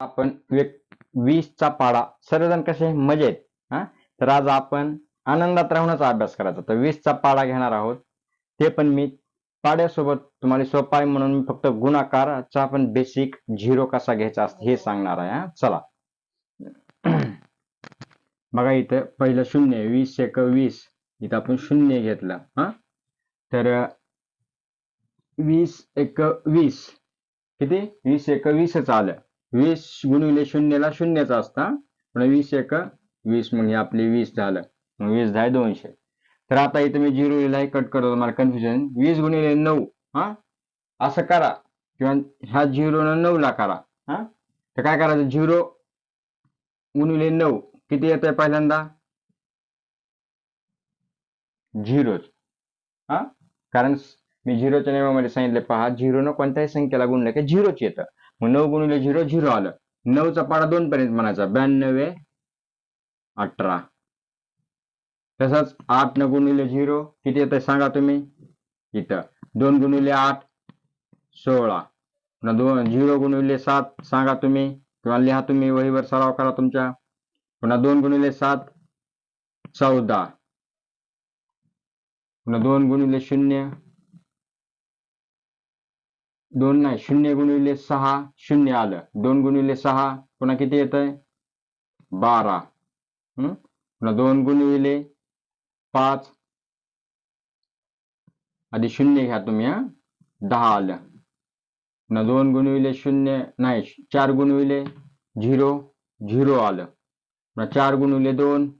आपण वीसचा पाडा सर्वजण कसे? मजेत. हा? तर आज आपण आनंदात राहूनच अभ्यास करायचा. तर वीसचा पाडा घेणार आहोत. ते पण मी पाड्यासोबत तुम्हाला सोपा आहे म्हणून मी फक्त गुणाकाराचा पण बेसिक झिरो कसा घ्यायचा असतो हे सांगणार आहे हा? चला. बघा इथं पहिलं शून्य वीस एक वीस. इथं आपण शून्य घेतलं हा? तर वीस एक वीस. किती? वीस एक वीसच आलं. वीस गुणिले शून्यला शून्यचा असता. पण वीस एक वीस मग हे आपली वीस झालं. मग वीस दहा दोनशे. तर आता इथं मी झिरो लिहिला कट करतो मला कन्फ्युजन वीस गुणिले नऊ हा? असं करा. किंवा ह्या झिरो नऊ ला करा हा? तर काय करायचं? झिरो गुणिले नऊ किती येतंय पहिल्यांदा? झिरोच. हा? कारण मी झिरोच्या नियमामध्ये सांगितले पहा झिरोनं कोणत्याही संख्येला गुणलं की झिरोच येतं. मग नऊ गुणिले झिरो झिरो आलं. नऊचा पाडा दोन पर्यंत म्हणायचा ब्याण्णवे अठरा. तसंच आठ न गुणिले झिरो किती येत सांगा तुम्ही? इथं. दोन गुणिले आठ सोळा. पुन्हा दोन झिरो गुणिले सात सांगा तुम्ही. किंवा लिहा तुम्ही वहीवर सराव करा तुमच्या. पुन्हा दोन गुणिले सात चौदा. पुन्हा दोन गुणिले शून्य दोन नाही शून्य गुणिले सहा शून्य आलं. दोन गुणिले सहा पुन्हा किती येत आहे बारा. हम्म पुन्हा दोन गुणिले पाच. आधी शून्य घ्या तुम्ही हा? दहा आलं. पुन्हा दोन गुणविले शून्य नाही चार गुणविले झिरो झिरो आलं. पुन्हा चार गुणविले दोन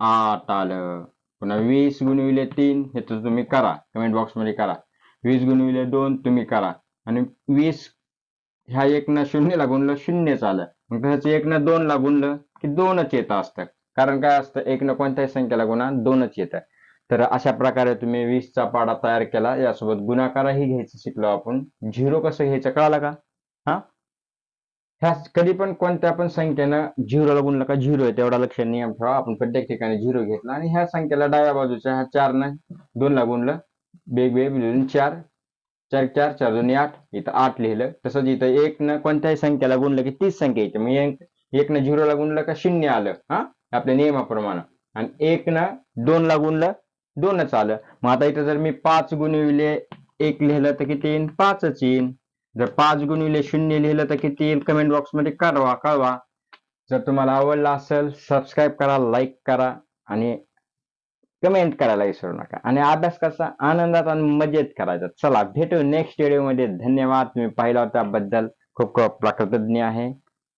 आठ आलं. पुन्हा वीस गुणविले तीन हे तर तुम्ही करा. कमेंट बॉक्समध्ये करा. वीस गुणविले दोन तुम्ही करा. आणि वीस ह्या एक न शून्यला गुणलं शून्यच आलं मग तसंच एक न दोन लागून गुणलं की दोनच येत असतं. कारण काय असतं? एक ना कोणत्याही संख्येला गुणा दोनच येतं. तर अशा प्रकारे तुम्ही वीसचा पाडा तयार केला. यासोबत गुणाकारही घ्यायचं शिकलो आपण. झिरो कसं घ्यायचं कळालं का? हा? ह्या कधी पण कोणत्या पण संख्येनं झिरोला गुणलं का झिरो आहे तेवढा लक्ष नियम ठेवा. आपण प्रत्येक ठिकाणी झिरो घेतला आणि ह्या संख्येला डाव्या बाजूच्या ह्या चार ना दोन लागून गुणलं मिळून चार. चार चार चार दोन्ही आठ इथं आठ लिहिलं. तसंच इथं एक न कोणत्याही संख्येला गुणलं की तीस संख्या येते मग एक एक न झिरोला गुणलं का शून्य आलं. हा? आपल्या नियमाप्रमाणे. आणि एक न दोन ला गुणलं दोनच आलं. मग आता इथं जर मी पाच गुणविले एक लिहिलं तर किती येईल पाचच येईल जर पाच गुणविले शून्य लिहिलं तर किती येईल? कमेंट बॉक्समध्ये कळवा कळवा. जर तुम्हाला आवडला असेल सबस्क्राईब करा लाईक करा. आणि कमेंट करायला विसरू नका. आणि अभ्यास कसा आनंदात आणि मजेत करायचा. चला भेटू नेक्स्ट व्हिडिओमध्ये धन्यवाद. तुम्ही पाहिला त्याबद्दल. खूप खूप प्रकृतज्ञ कृतज्ञ आहे.